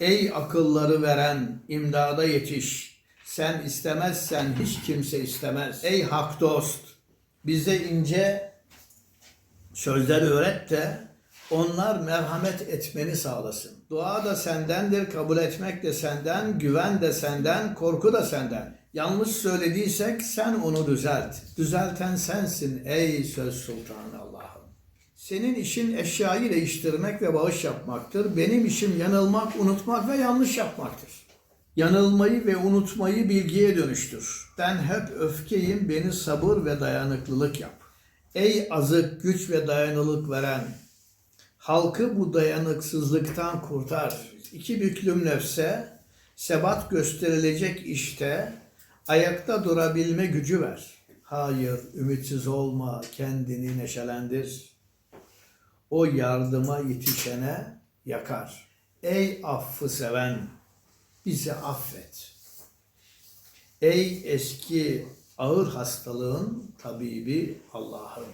Ey akılları veren imdada yetiş. Sen istemezsen hiç kimse istemez. Ey hak dost bize ince sözler öğret de onlar merhamet etmeni sağlasın. Dua da sendendir, kabul etmek de senden, güven de senden, korku da senden. Yanlış söylediysek sen onu düzelt. Düzelten sensin ey söz sultanı. Senin işin eşyayı değiştirmek ve bağış yapmaktır. Benim işim yanılmak, unutmak ve yanlış yapmaktır. Yanılmayı ve unutmayı bilgiye dönüştür. Ben hep öfkeyim, beni sabır ve dayanıklılık yap. Ey azık, güç ve dayanıklık veren, halkı bu dayanıksızlıktan kurtar. İki büklüm nefse, sebat gösterilecek işte, ayakta durabilme gücü ver. Hayır, ümitsiz olma, kendini neşelendir. O yardıma yetişene yakar. Ey affı seven, bizi affet. Ey eski ağır hastalığın tabibi Allah'ım.